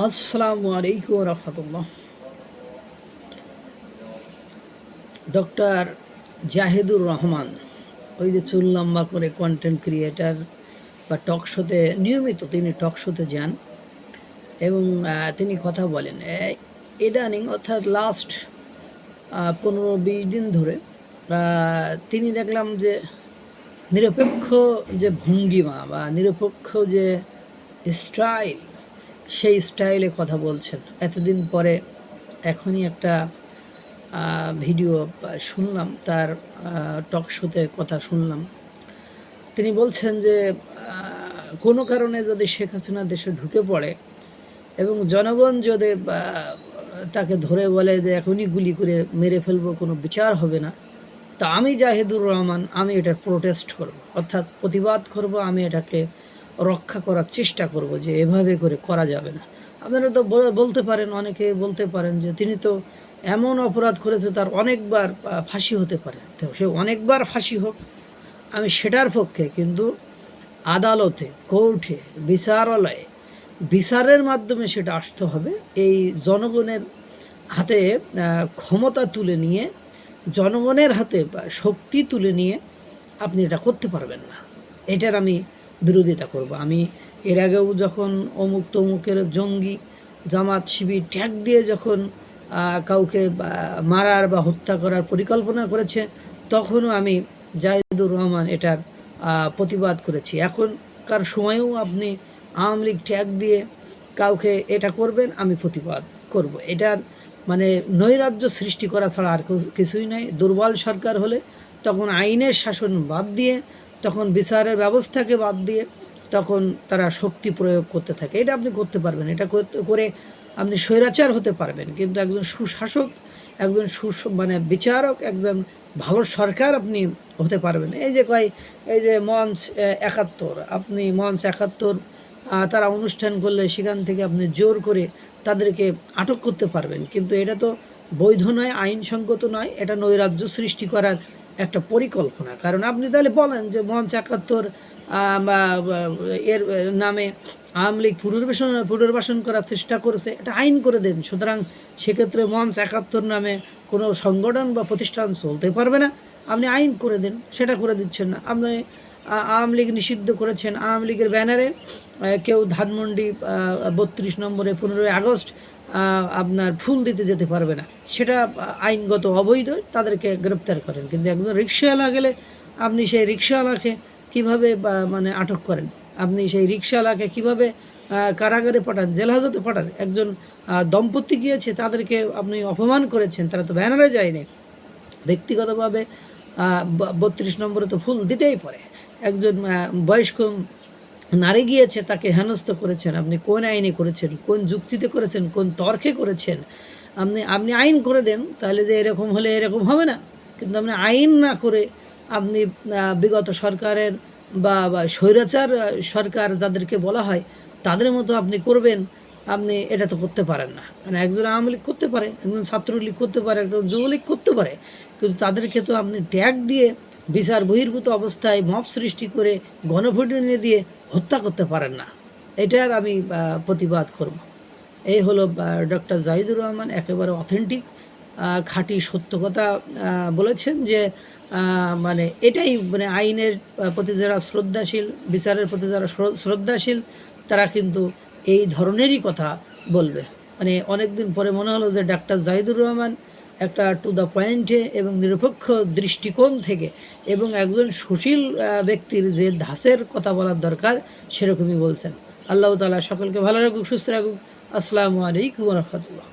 আসসালামু আলাইকুম রহমতুল্লাহ। ডক্টর জাহিদুর রহমান, ওই যে চুল লম্বা করে কন্টেন্ট ক্রিয়েটার বা টক শোতে নিয়মিত তিনি টক শোতে যান এবং তিনি কথা বলেন। ইদানিং অর্থাৎ লাস্ট পনেরো বিশ দিন ধরে তিনি দেখলাম যে নিরপেক্ষ যে ভঙ্গিমা বা নিরপেক্ষ যে স্টাইল সেই স্টাইলে কথা বলছেন। এতদিন পরে এখনই একটা ভিডিও শুনলাম, তার টক শোতে কথা শুনলাম। তিনি বলছেন যে কোনো কারণে যদি শেখ হাসিনা দেশে ঢুকে পড়ে এবং জনগণ যদি তাকে ধরে বলে যে, এখনই গুলি করে মেরে ফেলব, কোনো বিচার হবে না, তা আমি জাহিদুর রহমান, আমি এটার প্রোটেস্ট করব। অর্থাৎ প্রতিবাদ করব, আমি এটাকে রক্ষা করার চেষ্টা করব যে এভাবে করে করা যাবে না। আপনারা তো বলতে পারেন, অনেকে বলতে পারেন যে তিনি তো এমন অপরাধ করেছে তার অনেকবার ফাঁসি হতে পারে। তো সে অনেকবার ফাঁসি হোক, আমি সেটার পক্ষে কিন্তু আদালতে, কোর্টে, বিচারালয়ে, বিচারের মাধ্যমে সেটা আসতে হবে। এই জনগণের হাতে ক্ষমতা তুলে নিয়ে, জনগণের হাতে শক্তি তুলে নিয়ে আপনি এটা করতে পারবেন না। এটার আমি বিরোধিতা করব। আমি এর আগেও যখন অমুক তমুকের জঙ্গি জামাত শিবির ট্যাগ দিয়ে যখন কাউকে মারার বা হত্যা করার পরিকল্পনা করেছে, তখনও আমি জাহিদুর রহমান এটার প্রতিবাদ করেছি। এখনকার সময়েও আপনি আওয়ামী লীগ ট্যাগ দিয়ে কাউকে এটা করবেন, আমি প্রতিবাদ করব। এটার মানে নৈরাজ্য সৃষ্টি করা ছাড়া আর কিছুই নাই। দুর্বল সরকার হলে তখন আইনের শাসন বাদ দিয়ে তখন বিচারের ব্যবস্থাকে বাদ দিয়ে তখন তারা শক্তি প্রয়োগ করতে থাকে। এটা আপনি করতে পারবেন। এটা করে আপনি স্বৈরাচার হতে পারবেন। কিন্তু একজন সুশাসক, একজন সুস মানে বিচারক, একজন ভালো সরকার আপনি হতে পারবেন। এই যে কয়, এই যে মঞ্চ একাত্তর, আপনি মঞ্চ একাত্তর তারা অনুষ্ঠান করলে সেখান থেকে আপনি জোর করে তাদেরকে আটক করতে পারবেন। কিন্তু এটা তো বৈধ নয়, আইনসঙ্গত নয়, এটা নৈরাজ্য সৃষ্টি করার একটা পরিকল্পনা। কারণ আপনি তাহলে বলেন যে মঞ্চ একাত্তর এর নামে আওয়ামী লীগ পুনর্বাসন পুনর্বাসন করার চেষ্টা করেছে, এটা আইন করে দেন। সুতরাং সেক্ষেত্রে মঞ্চ একাত্তর নামে কোনো সংগঠন বা প্রতিষ্ঠান চলতে পারবে না। আপনি আইন করে দেন, সেটা করে দিচ্ছেন না। আপনি আওয়ামী লীগ নিষিদ্ধ করেছেন। আওয়ামী লীগের ব্যানারে কেউ ধানমন্ডি বত্রিশ নম্বরে পনেরোই আগস্ট আপনার ফুল দিতে যেতে পারবে না। সেটা আইনগত অবৈধ, তাদেরকে গ্রেপ্তার করেন। কিন্তু একজন রিক্সাওয়ালা গেলে আপনি সেই রিক্সাওয়ালাকে কীভাবে মানে আটক করেন? আপনি সেই রিক্সাওয়ালাকে কীভাবে কারাগারে পাঠান জেল হাজতে পাঠান? একজন দম্পতি গিয়েছে, তাদেরকে আপনি অপমান করেছেন, তারা তো ব্যানারে যায়নি। ব্যক্তিগতভাবে বত্রিশ নম্বরে তো ফুল দিতেই পারে। একজন বয়স্ক নারী গিয়েছে, তাকে হেনস্থ করেছেন। আপনি কোন আইনে করেছেন? কোন যুক্তিতে করেছেন? কোন তর্কে করেছেন? আপনি আপনি আইন করে দেন, তাহলে যে এরকম হলে এরকম হবে না। কিন্তু আপনি আইন না করে আপনি বিগত সরকারের বা স্বৈরাচার সরকার যাদেরকে বলা হয়, তাদের মতো আপনি করবেন, আপনি এটা তো করতে পারেন না। মানে একজন আওয়ামী লীগ করতে পারে, একজন ছাত্রলীগ করতে পারে, একজন যুবলীগ করতে পারে, কিন্তু তাদেরকে তো আপনি ট্যাগ দিয়ে বিচার বহির্ভূত অবস্থায় মপ সৃষ্টি করে গণভোটনে দিয়ে হত্যা করতে পারেন না। এটার আমি প্রতিবাদ করব। এই হলো ডক্টর জাহিদুর রহমান একেবারে অথেন্টিক। খাঁটি সত্য কথা বলেছেন যে মানে এটাই মানে আইনের প্রতি যারা শ্রদ্ধাশীল, বিচারের প্রতি যারা শ্রদ্ধাশীল, তারা কিন্তু এই ধরনেরই কথা বলবে। মানে অনেকদিন পরে মনে হলো যে ডাক্তার জাহিদুর রহমান একটা টু দ্য পয়েন্টে এবং নিরপেক্ষ দৃষ্টিকোণ থেকে এবং একজন সুশীল ব্যক্তির যে ধাসের কথা বলার দরকার সেরকমই বলছেন। আল্লাহ তালা সকলকে ভালো রাখুক, সুস্থ রাখুক। আসসালামু আলাইকুম রহমতুল্লাহ।